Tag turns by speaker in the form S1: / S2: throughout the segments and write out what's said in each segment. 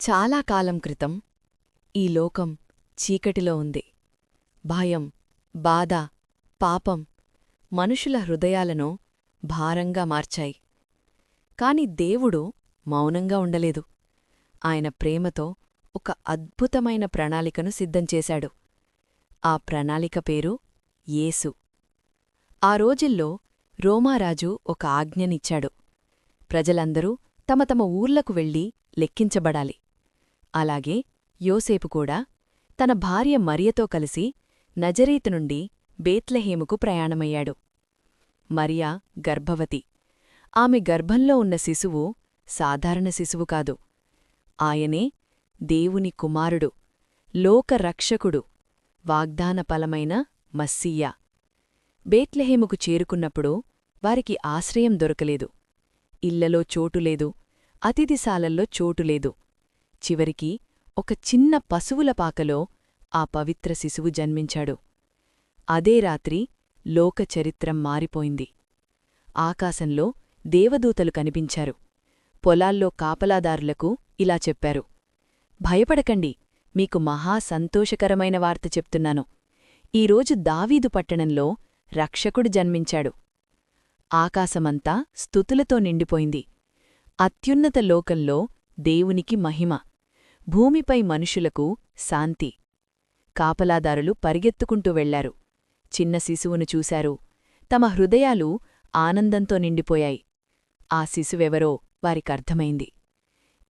S1: చాలా కాలం క్రితం ఈ లోకం చీకటిలో ఉంది. భయం బాధ పాపం మనుషుల హృదయాలను భారంగా మార్చాయి. కాని దేవుడు మౌనంగా ఉండలేదు. ఆయన ప్రేమతో ఒక అద్భుతమైన ప్రణాళికను సిద్ధంచేశాడు ఆ ప్రణాళిక పేరు యేసు. ఆ రోజుల్లో రోమారాజు ఒక ఆజ్ఞనిచ్చాడు. ప్రజలందరూ తమ తమ ఊర్లకు వెళ్ళి లెక్కించబడాలి. అలాగే యోసేపు కూడా తన భార్య మరియతో కలిసి నజరీతు నుండి బేత్లహేముకు ప్రయాణమయ్యాడు. మరియా గర్భవతి. ఆమె గర్భంలో ఉన్న శిశువు సాధారణ శిశువు కాదు. ఆయనే దేవుని కుమారుడు లోకరక్షకుడు వాగ్దానపలమైన మస్సీయా. బేత్లెహేముకు చేరుకున్నప్పుడు వారికి ఆశ్రయం దొరకలేదు. ఇళ్ళలో చోటులేదు అతిథిశాలల్లో చోటులేదు చివరికి ఒక చిన్న పశువుల పాకలో ఆ పవిత్ర శిశువు జన్మించాడు. అదే రాత్రి లోక చరిత్రం మారిపోయింది. ఆకాశంలో దేవదూతలు కనిపించారు. పొలాల్లో కాపలాదారులకు ఇలా చెప్పారు. భయపడకండి మీకు మహా సంతోషకరమైన వార్త చెప్తున్నాను. ఈరోజు దావీదు పట్టణంలో రక్షకుడు జన్మించాడు. ఆకాశమంతా స్తుతులతో నిండిపోయింది. అత్యున్నత లోకంలో దేవునికి మహిమ. భూమిపై మనుషులకు శాంతి. కాపలాదారులు పరిగెత్తుకుంటూ వెళ్ళారు. చిన్న శిశువును చూశారు. తమ హృదయాలు ఆనందంతో నిండిపోయాయి. ఆ శిశువెవరో వారికర్థమైంది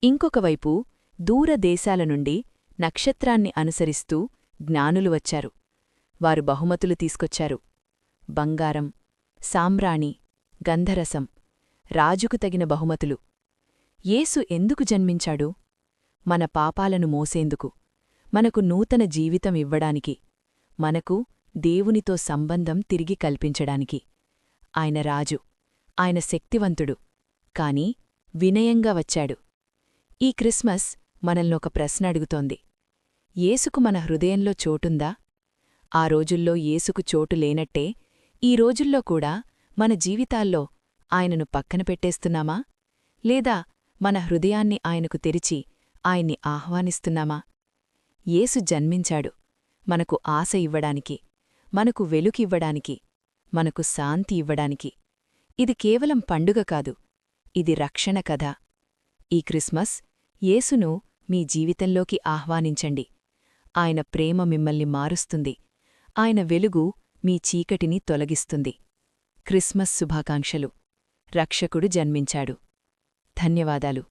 S1: ఇంకొకవైపు దూరదేశాల నుండి నక్షత్రాన్ని అనుసరిస్తూ జ్ఞానులు వచ్చారు. వారు బహుమతులు తీసుకొచ్చారు. బంగారం సాంబ్రాణి గంధరసం రాజుకు తగిన బహుమతులు. యేసు ఎందుకు జన్మించాడు? మన పాపాలను మోసేందుకు మనకు నూతన జీవితం ఇవ్వడానికి మనకు దేవునితో సంబంధం తిరిగి కల్పించడానికి. ఆయన రాజు ఆయన శక్తివంతుడు కాని వినయంగా వచ్చాడు. ఈ క్రిస్మస్ మనల్నొక ప్రశ్న అడుగుతోంది. ఏసుకు మన హృదయంలో చోటుందా? ఆ రోజుల్లో ఏసుకు చోటు లేనట్టే ఈ రోజుల్లో కూడా మన జీవితాల్లో ఆయనను పక్కన పెట్టేస్తున్నామా? లేదా మన హృదయాన్ని ఆయనకు తెరిచి ఆయన్ని ఆహ్వానిస్తున్నామా? యేసు జన్మించాడు. మనకు ఆశ ఇవ్వడానికి మనకు వెలుకివ్వడానికి మనకు శాంతి ఇవ్వడానికి. ఇది కేవలం పండుగ కాదు ఇది రక్షణ కథ. ఈ క్రిస్మస్ యేసును మీ జీవితంలోకి ఆహ్వానించండి. ఆయన ప్రేమ మిమ్మల్ని మారుస్తుంది. ఆయన వెలుగు మీ చీకటిని తొలగిస్తుంది. క్రిస్మస్ శుభాకాంక్షలు. రక్షకుడు జన్మించాడు. ధన్యవాదాలు.